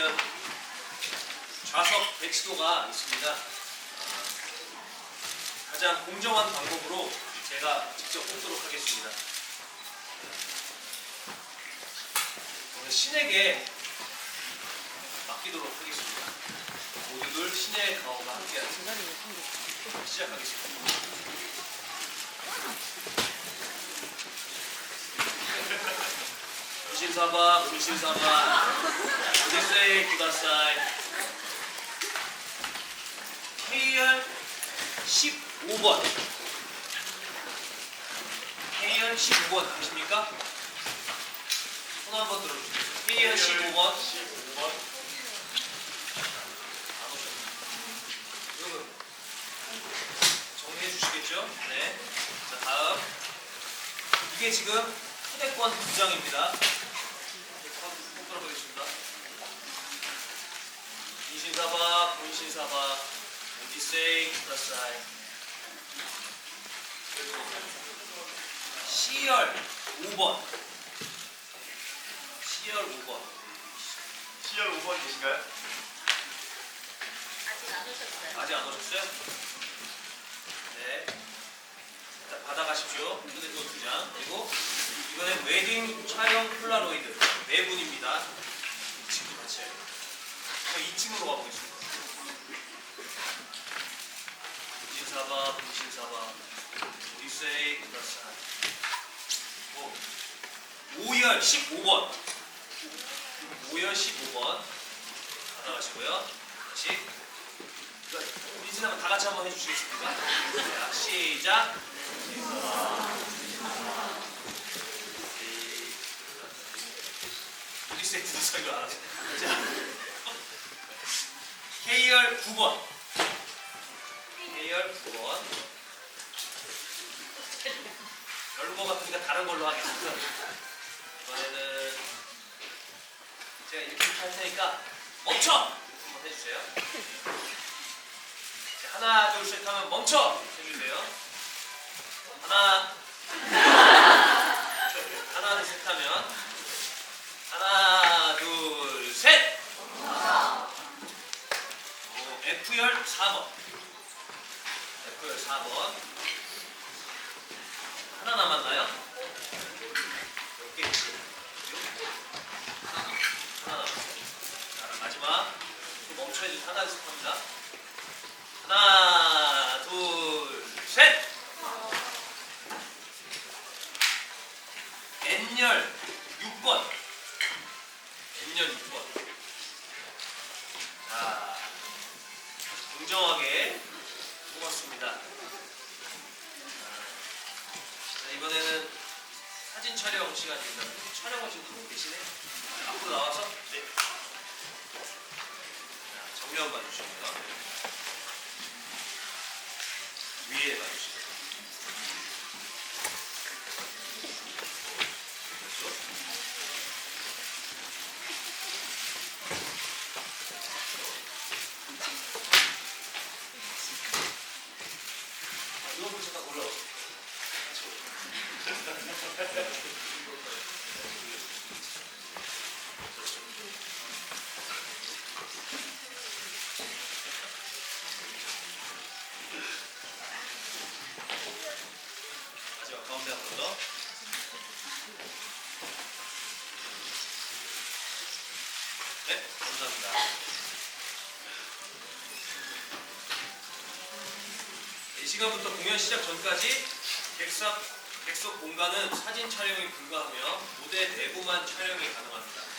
보시면 좌석 배치도가 있습니다. 아, 가장 공정한 방법으로 제가 직접 뽑도록 하겠습니다. 신에게 맡기도록 하겠습니다. 모두들 신의 가오가 함께하는 시작하겠습니다. 불신사바, 불신사바, 오디세이 구다사이. KR 15번. KR 15번 아십니까? 손 한번 들어주세요. KR 15번. 15번. 안 오셨네. 여러분, 정리해 주시겠죠? 네. 자, 다음. 이게 지금 초대권 두 장입니다. 꼭 들어보겠습니다. 인신사바, 본신사바, 오디세이. 그리고 C열 5번. C열 5번. 10월 5번 계신가요? 아직 안 오셨어요. 아직 안 오셨어요? 네. 일단 받아가십시오. 휴대폰 두 장. 그리고 이번엔 웨딩 촬영 폴라로이드 네 분입니다. 2층도 같이 해요. 저 2층으로 가보겠습니다. 분신사바, 분신사바, 오디세이, 구다사. 오. 5열 15번. 5열 15번. 받아가시고요. 다시. 민진 한번 다 같이 한번 해주시겠습니까? 자, 시작. 우리 세트도 설교 안 하죠. 자, KR 9번. KR 9번. 별로 것 같으니까 다른 걸로 하겠습니다. 이번에는 제가 이렇게 할 테니까 멈춰! 한번 해주세요. 자, 하나, 둘, 셋 하면 멈춰! 해주세요. 하나, 둘, 셋 하면 하나, 둘, 셋! 오, F열 4번. F열 4번. 하나 남았나요? 몇 개? 하나 남았어요. 자, 마지막. 또 멈춰야지. 하나, 둘, 셋 합니다. 하나, 둘, 셋! N열 6번. N열 6번. 공정하게 뽑았습니다. 자, 이번에는 사진 촬영 시간입니다. 촬영을 지금 하고 계시네. 앞으로 나와서 네. 자, 정면 봐주시고요. 위에 봐주시고. 그렇죠? 아, 이거 보고 잠깐 올라오세요. 네, 감사합니다. 이 시간부터 공연 시작 전까지 객석, 객석 공간은 사진 촬영이 불가하며 무대 내부만 촬영이 가능합니다.